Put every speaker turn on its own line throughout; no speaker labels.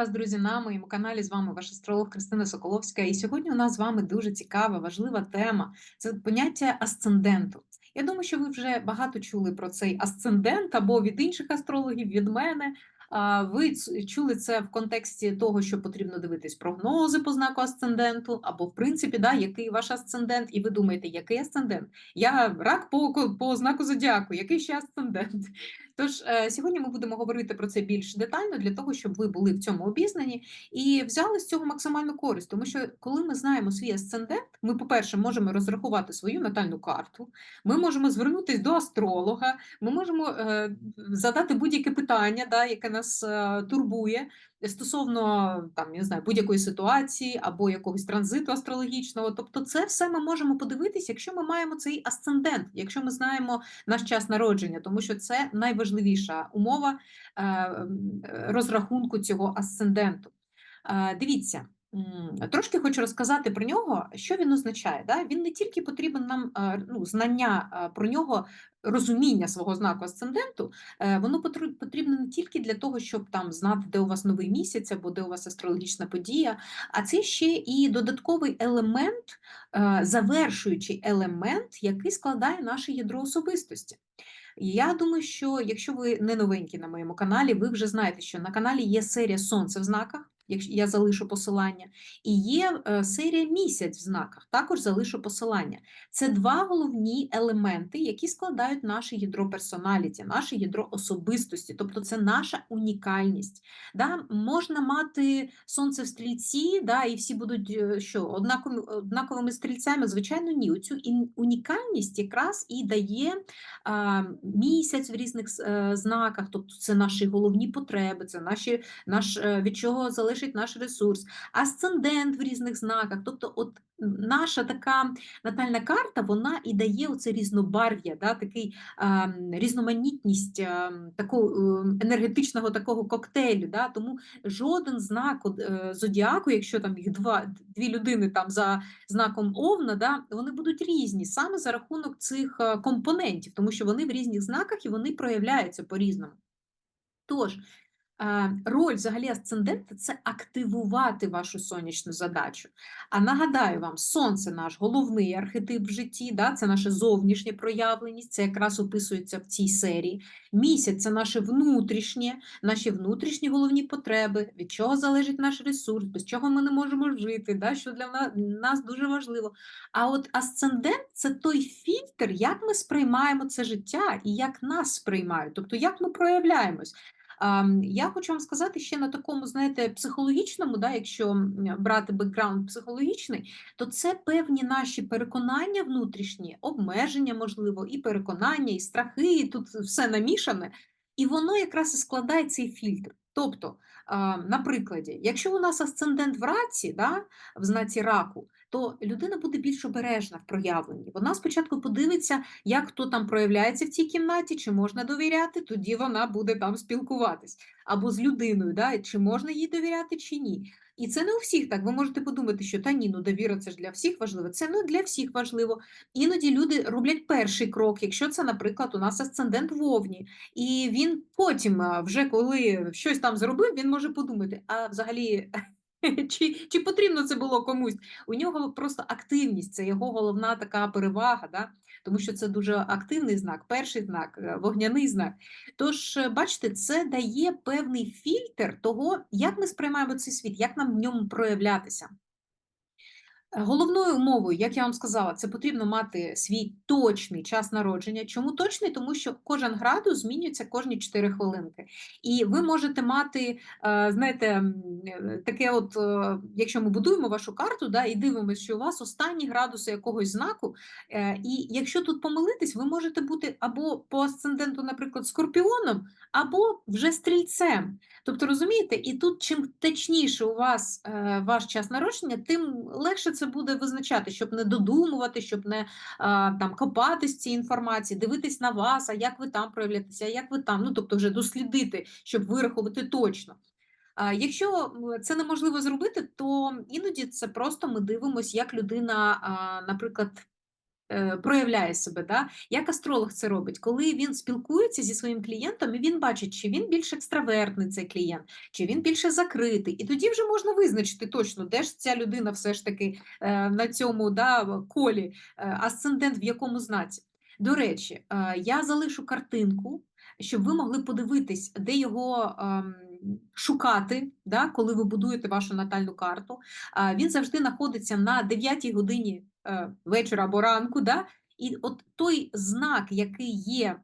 вас, друзі, на моєму каналі. З вами ваш астролог Кристина Соколовська. І сьогодні у нас з вами дуже цікава, важлива тема це поняття асценденту. Я думаю, що ви вже багато чули про цей асцендент або від інших астрологів, від мене. Ви чули це в контексті того, що потрібно дивитись прогнози по знаку асценденту, або в принципі, да, який ваш асцендент, і ви думаєте, який асцендент? Я рак по, по знаку зодіаку, який ще асцендент? Тож е, сьогодні ми будемо говорити про це більш детально для того, щоб ви були в цьому обізнані і взяли з цього максимальну користь. Тому що коли ми знаємо свій асцендент, ми, по-перше, можемо розрахувати свою натальну карту, ми можемо звернутися до астролога, ми можемо е, задати будь-яке питання, да, яке нас е, турбує. Стосовно там, я знаю, будь-якої ситуації або якогось транзиту астрологічного, тобто це все ми можемо подивитися, якщо ми маємо цей асцендент, якщо ми знаємо наш час народження, тому що це найважливіша умова е, розрахунку цього асценденту. Е, Дивіться, трошки хочу розказати про нього, що він означає. Да? Він не тільки потрібен нам е, ну, знання е, про нього, розуміння свого знаку асценденту, е, воно потрібно не тільки для того, щоб там знати, де у вас новий місяць або де у вас астрологічна подія, а це ще і додатковий елемент, завершуючий елемент, який складає наше ядро особистості. Я думаю, що якщо ви не новенькі на моєму каналі, ви вже знаєте, що на каналі є серія Сонце в знаках, я залишу посилання, і є е, серія місяць в знаках, також залишу посилання. Це два головні елементи, які складають наше ядро персоналіті, наше ядро особистості, тобто це наша унікальність. Да? Можна мати сонце в стрільці, да, і всі будуть е, що, однаковими, стрільцями? Звичайно, ні. Оцю унікальність якраз і дає а, місяць в різних с- е, знаках, тобто це наші головні потреби, це наші, наш, від чого залежить наш ресурс, асцендент в різних знаках. Тобто, от наша така натальна карта, вона і дає оце різнобарв'я, да, такий м, різноманітність м, такого е, енергетичного такого коктейлю. Да, тому жоден знак е, зодіаку, якщо там їх два, дві людини там за знаком Овна, да, вони будуть різні саме за рахунок цих е, компонентів, тому що вони в різних знаках і вони проявляються по-різному. Тож, е, роль взагалі асцендента це активувати вашу сонячну задачу. А нагадаю вам, сонце наш головний архетип в житті, да, це наше зовнішнє проявленість, це якраз описується в цій серії. Місяць це наше внутрішнє, наші внутрішні головні потреби, від чого залежить наш ресурс, без чого ми не можемо жити, да, що для нас дуже важливо. А от асцендент це той фільтр, як ми сприймаємо це життя і як нас сприймають, тобто як ми проявляємось. Я хочу вам сказати ще на такому, знаєте, психологічному, да, якщо брати бекграунд психологічний, то це певні наші переконання внутрішні, обмеження, можливо, і переконання, і страхи, і тут все намішане. І воно якраз і складає цей фільтр. Тобто, а, на прикладі, якщо у нас асцендент в раці, да, в знаці раку, то людина буде більш обережна в проявленні. Вона спочатку подивиться, як хто там проявляється в цій кімнаті, чи можна довіряти, тоді вона буде там спілкуватись. Або з людиною, да, чи можна їй довіряти, чи ні. І це не у всіх так. Ви можете подумати, що та ні, ну довіра це ж для всіх важливо. Це не для всіх важливо. Іноді люди роблять перший крок, якщо це, наприклад, у нас асцендент вовні, і він потім, вже коли щось там зробив, він може подумати, а взагалі. Чи, чи потрібно це було комусь? У нього просто активність, це його головна така перевага, да? тому що це дуже активний знак, перший знак, е, вогняний знак. Тож, е, бачите, це дає певний фільтр того, як ми сприймаємо цей світ, як нам в ньому проявлятися. Головною умовою, як я вам сказала, це потрібно мати свій точний час народження. Чому точний? Тому що кожен градус змінюється кожні 4 хвилинки. І ви можете мати, е, знаєте, е, таке, от, е, якщо ми будуємо вашу карту, да, і дивимося, що у вас останні градуси якогось знаку, і якщо тут помилитись, ви можете бути або по асценденту, наприклад, скорпіоном, або вже стрільцем. Тобто, розумієте, і тут чим точніше у вас ваш час народження, тим легше це буде визначати, щоб не додумувати, щоб не а, там копатись цій інформації, дивитись на вас, а як ви там проявляєтеся, а як ви там, ну тобто вже дослідити, щоб вирахувати точно. Якщо це неможливо зробити, то іноді це просто ми дивимося, як людина, наприклад, проявляє себе, да? Як астролог це робить? Коли він спілкується зі своїм клієнтом, і він бачить, чи він більш екстравертний цей клієнт, чи він більше закритий. І тоді вже можна визначити точно, де ж ця людина все ж таки е, на цьому да, колі, е, асцендент в якому знаці. До речі, е, я залишу картинку, щоб ви могли подивитись, де його ем, шукати, да, коли ви будуєте вашу натальну карту. Е, Він завжди знаходиться на 9 годині е, вечора або ранку. Да? І от той знак, який є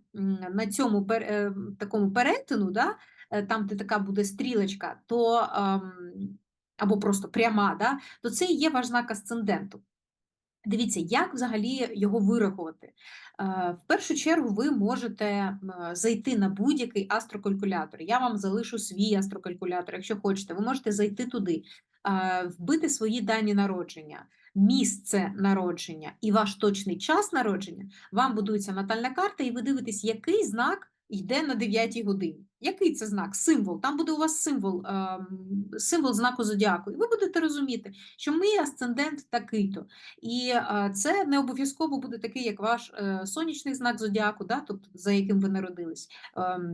на цьому пер- е, такому перетину, да, е, там, де така буде стрілочка, то ем, або просто пряма, да, то це і є ваш знак асценденту. Дивіться, як взагалі його вирахувати. Е, В першу чергу ви можете зайти на будь-який астрокалькулятор. Я вам залишу свій астрокалькулятор, якщо хочете, ви можете зайти туди, е, вбити свої дані народження, місце народження і ваш точний час народження. Вам будується натальна карта, і ви дивитесь, який знак йде на 9 годині. Який це знак? Символ. Там буде у вас символ, ем, символ знаку зодіаку. І ви будете розуміти, що мій асцендент такий-то. І е, це не обов'язково буде такий, як ваш е, сонячний знак зодіаку, да, тобто за яким ви народились.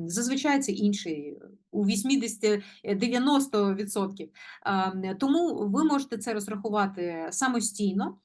Зазвичай це інший у 80-90%. Ем, Тому ви можете це розрахувати самостійно.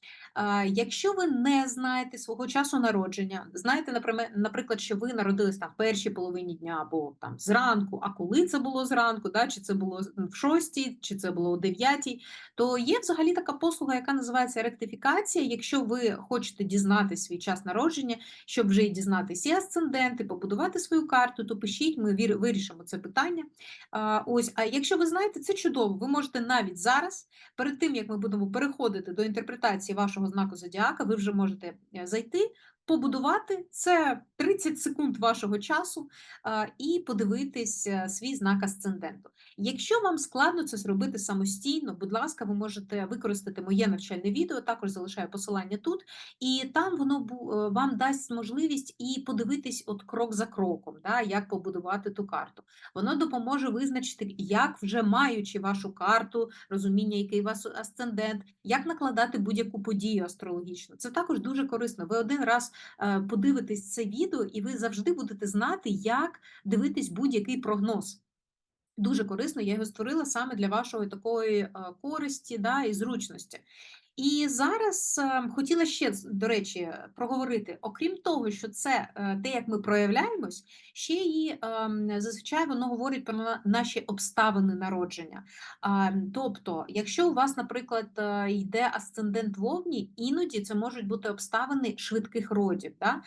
Якщо ви не знаєте свого часу народження, знаєте, наприклад, що ви народились там в першій половині дня або там зранку, а коли це було зранку, да, чи це було в шостій, чи це було о дев'ятій, то є взагалі така послуга, яка називається ректифікація. Якщо ви хочете дізнати свій час народження, щоб вже і дізнатися асценденти, побудувати свою карту, то пишіть, ми вирішимо це питання. А, ось, а якщо ви знаєте, це чудово. Ви можете навіть зараз, перед тим як ми будемо переходити до інтерпретації вашого знаку зодіака, ви вже можете е, зайти. Побудувати це 30 секунд вашого часу і подивитись е, свій знак асценденту. Якщо вам складно це зробити самостійно, будь ласка, ви можете використати моє навчальне відео, також залишаю посилання тут, і там воно е, вам дасть можливість і подивитись от крок за кроком, да, як побудувати ту карту. Воно допоможе визначити, як вже маючи вашу карту, розуміння, який у вас асцендент, як накладати будь-яку подію астрологічну. Це також дуже корисно. Ви один раз подивитесь це відео, і ви завжди будете знати, як дивитись будь-який прогноз. Дуже корисно, я його створила саме для вашої такої е, користі да, і зручності. І зараз е, хотіла ще, до речі, проговорити, окрім того, що це е, те, як ми проявляємось, ще й ем, зазвичай воно говорить про наші обставини народження. Тобто, якщо у вас, наприклад, е, йде асцендент вовні, іноді це можуть бути обставини швидких родів. Да?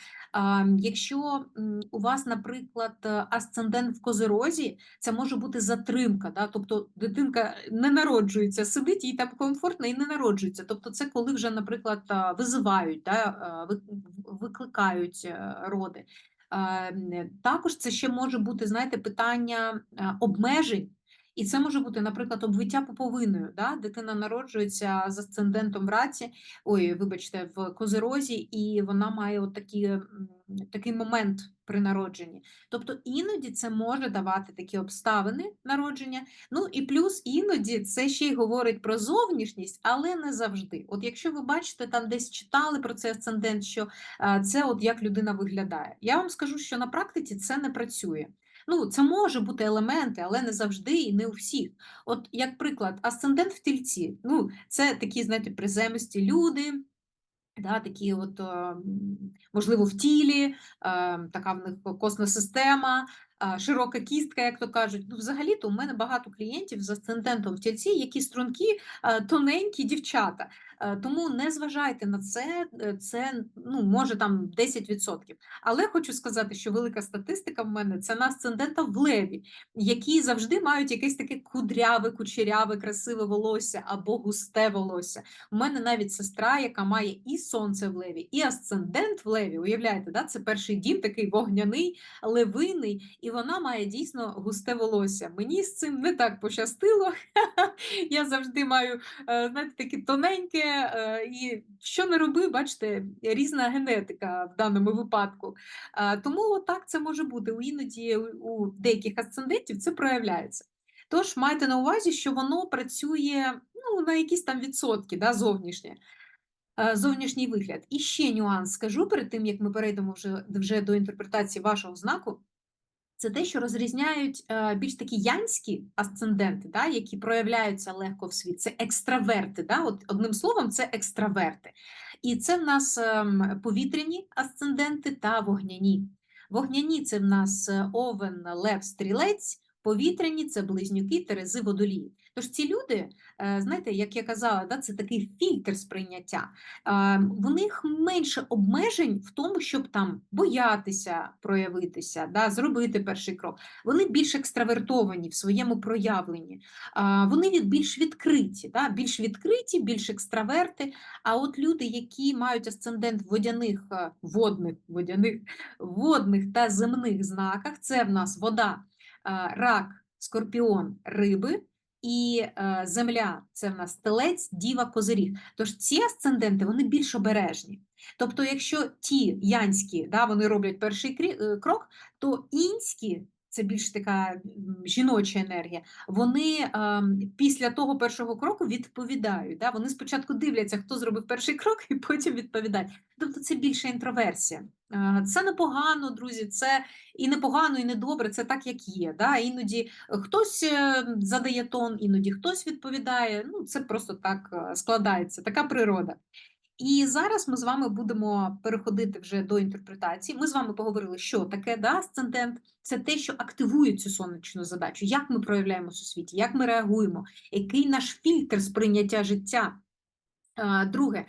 Якщо у вас, наприклад, е, асцендент в козирозі, це може бути затримка, да? тобто дитинка не народжується, сидить їй там комфортно і не народжується. Тобто, це коли вже, наприклад, визивають, да? в- викликають е, роди. Також це ще може бути, знаєте, питання е, обмежень. І це може бути, наприклад, обвиття пуповиною. Да? Дитина народжується з асцендентом в раці, ой, вибачте, в козирозі, і вона має от такі, такий момент при народженні. Тобто іноді це може давати такі обставини народження. Ну і плюс іноді це ще й говорить про зовнішність, але не завжди. От якщо ви бачите, там десь читали про цей асцендент, що а, це от як людина виглядає. Я вам скажу, що на практиці це не працює. Ну, це може бути елементи, але не завжди і не у всіх. От, як приклад, асцендент в тільці. Ну, це такі, знаєте, приземисті люди, Да, такі от, е, можливо, в тілі, е, така в них косна система, широка кістка, як то кажуть. Ну, взагалі-то у мене багато клієнтів з асцендентом в тільці, які стрункі, тоненькі дівчата. Е, Тому не зважайте на це, е, це ну, може там 10%. Але хочу сказати, що велика статистика в мене це на асцендента в леві, які завжди мають якесь таке кудряве, кучеряве, красиве волосся або густе волосся. У мене навіть сестра, яка має і сонце в леві, і асцендент в леві. Уявляєте, да? це перший дім, такий вогняний, левиний, і вона має дійсно густе волосся. Мені з цим не так пощастило. Я завжди маю, е, знаєте, таке тоненьке, е, і що не роби, бачите, різна генетика в даному випадку. Е, Тому отак це може бути. У Іноді у деяких асцендентів це проявляється. Тож майте на увазі, що воно працює ну, на якісь там відсотки да, зовнішнє. зовнішній вигляд. І ще нюанс скажу перед тим, як ми перейдемо вже, вже до інтерпретації вашого знаку. Це те, що розрізняють е, більш такі янські асценденти, да, які проявляються легко в світ. Це екстраверти. Да? От, одним словом, це екстраверти. І це в нас ем, повітряні асценденти та вогняні. Вогняні це в нас е, овен, лев, стрілець, повітряні це близнюки, терези, водолії. Тож ці люди, е, знаєте, як я казала, да, це такий фільтр сприйняття. Е, В них менше обмежень в тому, щоб там боятися проявитися, да, зробити перший крок. Вони більш екстравертовані в своєму проявленні, Е, вони більш відкриті, да, більш відкриті, більш екстраверти. А от люди, які мають асцендент водяних, водних, водяних, водних та земних знаках, це в нас вода, рак, скорпіон, риби. І е, земля це в нас телець, діва, козиріг. Тож ці асценденти вони більш обережні. Тобто, якщо ті янські да, вони роблять перший е, крок, то інські це більш така жіноча енергія. Вони ем, після того першого кроку відповідають. Да? Вони спочатку дивляться, хто зробив перший крок, і потім відповідають. Тобто це більше інтроверсія. Е, Це непогано, друзі. Це і непогано, і недобре. Це так, як є. Да? Іноді хтось е, задає тон, іноді хтось відповідає. Ну, це просто так е, складається, така природа. І зараз ми з вами будемо переходити вже до інтерпретації. Ми з вами поговорили, що таке да, асцендент. Це те, що активує цю сонячну задачу, як ми проявляємося у світі, як ми реагуємо, який наш фільтр сприйняття життя. Друге,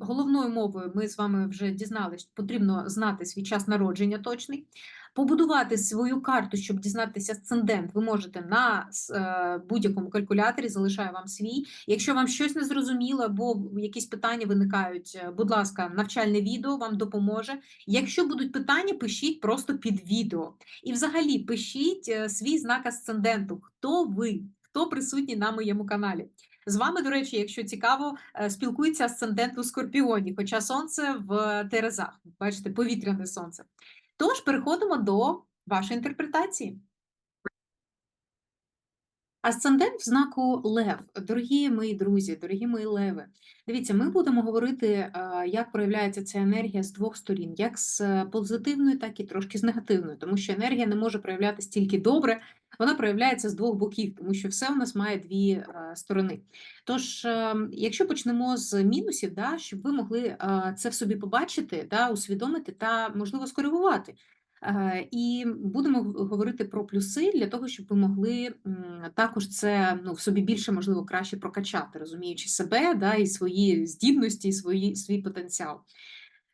головною мовою ми з вами вже дізналися, потрібно знати свій час народження точний. Побудувати свою карту, щоб дізнатися асцендент, ви можете на е, будь-якому калькуляторі, залишаю вам свій. Якщо вам щось не зрозуміло або якісь питання виникають, е, будь ласка, навчальне відео вам допоможе. Якщо будуть питання, пишіть просто під відео. І взагалі пишіть е, свій знак асценденту. Хто ви? Хто присутній на моєму каналі? З вами, до речі, якщо цікаво, спілкується асцендент у Скорпіоні, хоча сонце в Терезах. Бачите, повітряне сонце. Тож переходимо до вашої інтерпретації. Асцендент в знаку Лев. Дорогі мої друзі, дорогі мої леви. Дивіться, ми будемо говорити, е, як проявляється ця енергія з двох сторін, як з е, позитивної, так і трошки з негативної, тому що енергія не може проявлятися тільки добре, вона проявляється з двох боків, тому що все у нас має дві е, сторони. Тож, якщо почнемо з мінусів, да, щоб ви могли це в собі побачити, да, усвідомити та, можливо, скоригувати. Е, І будемо говорити про плюси для того, щоб ви могли також це ну, в собі більше, можливо, краще прокачати, розуміючи себе, да, і свої здібності, і свої, свій потенціал.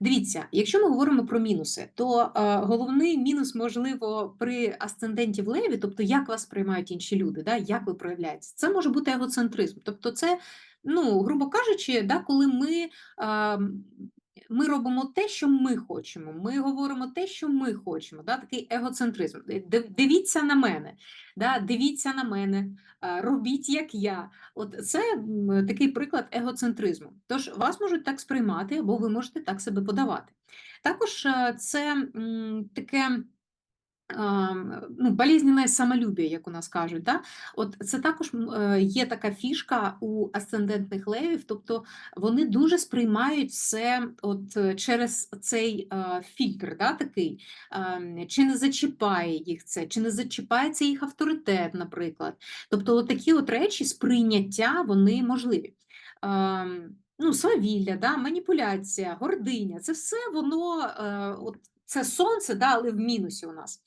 Дивіться, якщо ми говоримо про мінуси, то е, головний мінус, можливо, при асценденті в леві, тобто як вас приймають інші люди, да, як ви проявляєтеся, це може бути егоцентризм. Тобто, це, ну, грубо кажучи, да, коли ми. Е, ми робимо те, що ми хочемо. Ми говоримо те, що ми хочемо. Да? Такий егоцентризм. Дивіться на мене, да? дивіться на мене, робіть як я. От це такий приклад егоцентризму. Тож вас можуть так сприймати, або ви можете так себе подавати. Також е, це таке. Ну, болезненне самолюбие, як у нас кажуть, да? От це також е, є така фішка у асцендентних левів, тобто вони дуже сприймають все от е, через цей е, фільтр, да, такий, Ем, чи не зачіпає їх це, чи не зачіпається їх авторитет, наприклад. Тобто, от такі от речі сприйняття вони можливі. Ем, Ну, свавілля, да, маніпуляція, гординя це все воно, от, це сонце, да, але в мінусі у нас.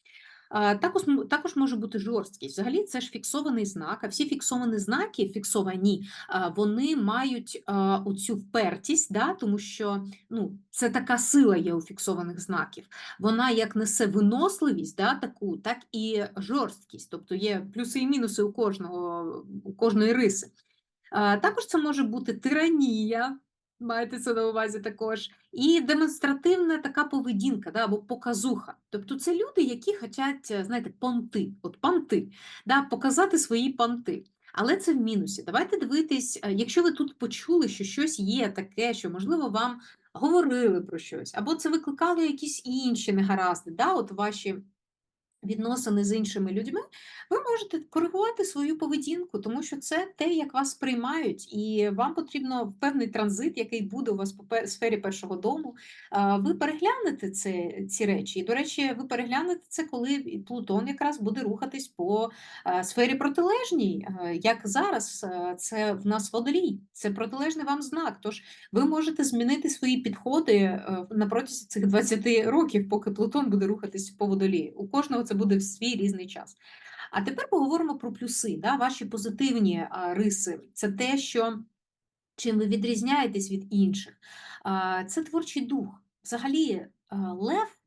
А, Також, також може бути жорсткість. Взагалі, це ж фіксований знак, а всі фіксовані знаки, фіксовані, вони мають оцю впертість, да, тому що ну, це така сила є у фіксованих знаків. Вона як несе виносливість, да, таку, так і жорсткість. Тобто є плюси і мінуси у кожного, у кожної риси. Також це може бути тиранія, майте це на увазі також, і демонстративна така поведінка, да, або показуха. Тобто це люди, які хочуть, знаєте, понти, от понти, да, показати свої понти. Але це в мінусі. Давайте дивитись, е, якщо ви тут почули, що щось є таке, що, можливо, вам говорили про щось, або це викликало якісь інші негаразди, да, от ваші відносини з іншими людьми, ви можете коригувати свою поведінку, тому що це те, як вас сприймають, і вам потрібно певний транзит, який буде у вас по сфері першого дому. Ви переглянете це, ці речі. І, до речі, ви переглянете це, коли Плутон якраз буде рухатись по сфері протилежній, як зараз це в нас водолій, це протилежний вам знак. Тож ви можете змінити свої підходи на протязі цих 20 років, поки Плутон буде рухатись по водолію. У кожного це буде в свій різний час. А тепер поговоримо про плюси, да, ваші позитивні риси. Це те, що чим ви відрізняєтесь від інших. Це творчий дух. Взагалі, лев,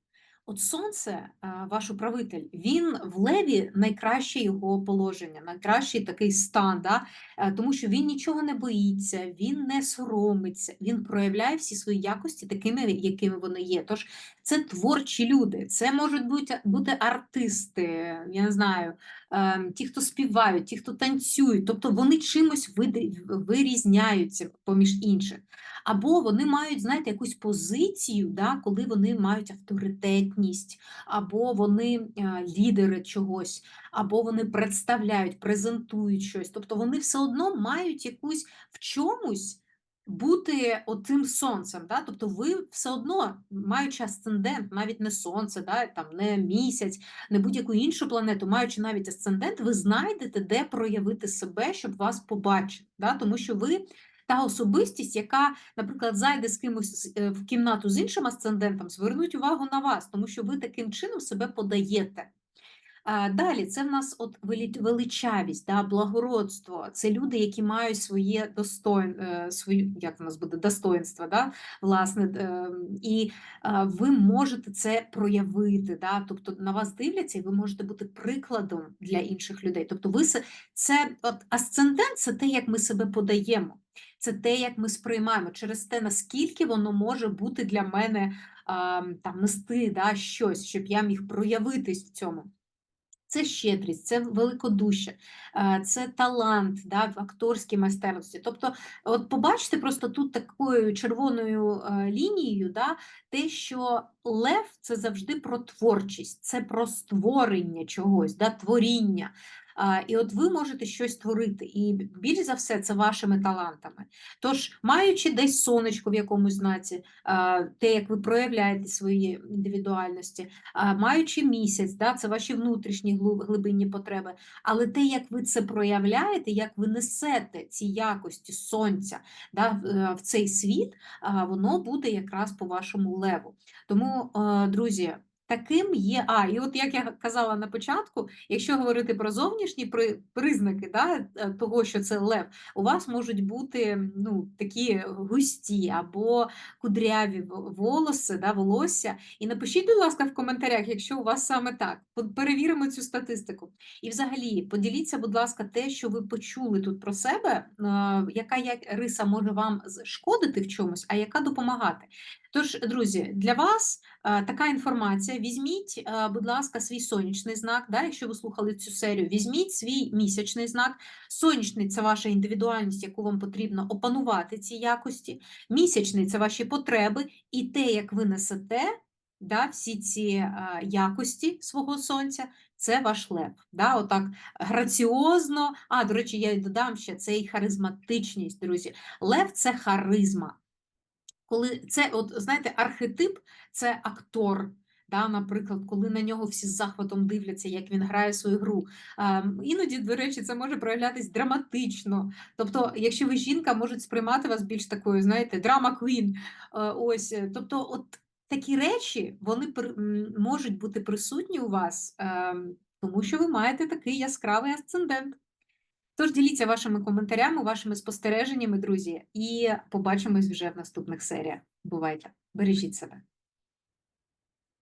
от сонце, ваш управитель, він в леві найкраще його положення, найкращий такий стан, да? е, тому що він нічого не боїться, він не соромиться, він проявляє всі свої якості такими, якими вони є. Тож це творчі люди, це можуть бути, бути артисти, я не знаю, ті, хто співають, ті, хто танцюють, тобто вони чимось вирізняються поміж інших. Або вони мають, знаєте, якусь позицію, да, коли вони мають авторитетність, або вони е, лідери чогось, або вони представляють, презентують щось. Тобто вони все одно мають якусь в чомусь бути отим сонцем. Да? Тобто ви все одно, маючи асцендент, навіть не сонце, да, там, не місяць, не будь-яку іншу планету, маючи навіть асцендент, ви знайдете, де проявити себе, щоб вас побачити. Да? Тому що ви та особистість, яка, наприклад, зайде з кимось е, в кімнату з іншим асцендентом, звернуть увагу на вас, тому що ви таким чином себе подаєте. А, Далі це в нас от величавість, да, благородство. Це люди, які мають своє достоин, е, свою, як в нас буде, достоинство, да, власне, е, і е, ви можете це проявити. Да, тобто на вас дивляться, і ви можете бути прикладом для інших людей. Тобто, ви це от асцендент це те, як ми себе подаємо, це те, як ми сприймаємо, через те, наскільки воно може бути для мене там нести да, щось, щоб я міг проявитись в цьому. Це щедрість, це великодушя, е, це талант да, в акторській майстерності. Тобто, от побачите просто тут такою червоною е, лінією, да, те, що лев це завжди про творчість, це про створення чогось, да, творіння. І от ви можете щось творити, і більш за все це вашими талантами. Тож, маючи десь сонечко в якомусь знаці, те, як ви проявляєте свої індивідуальності, маючи місяць, да, це ваші внутрішні глибинні потреби, але те, як ви це проявляєте, як ви несете ці якості сонця да, в, е, цей світ, воно буде якраз по вашому леву. Тому, е, друзі, таким є. А, і от як я казала на початку, якщо говорити про зовнішні при- признаки да, е, того, що це лев, у вас можуть бути ну, такі густі або кудряві волоси, да, волосся. І напишіть, будь ласка, в коментарях, якщо у вас саме так. Перевіримо цю статистику. І взагалі, поділіться, будь ласка, те, що ви почули тут про себе, е, яка як риса може вам шкодити в чомусь, а яка допомагати. Тож, друзі, для вас е, така інформація. Візьміть, е, будь ласка, свій сонячний знак. Да, якщо ви слухали цю серію, візьміть свій місячний знак. Сонячний це ваша індивідуальність, яку вам потрібно опанувати ці якості. Місячний це ваші потреби і те, як ви несете да, всі ці е, якості свого сонця, це ваш лев. Да, отак граціозно. А, до речі, я й додам ще це і харизматичність, друзі. Лев це харизма. Коли це, от знаєте, архетип це актор. Да, наприклад, коли на нього всі з захватом дивляться, як він грає свою гру. Ем, іноді, до речі, це може проявлятись драматично. Тобто, якщо ви жінка, можуть сприймати вас більш такою, знаєте, драма квін. Ось, е, тобто, от такі речі вони при- можуть бути присутні у вас, ем, тому що ви маєте такий яскравий асцендент. Тож діліться вашими коментарями, вашими спостереженнями, друзі, і побачимось вже в наступних серіях. Бувайте, бережіть себе.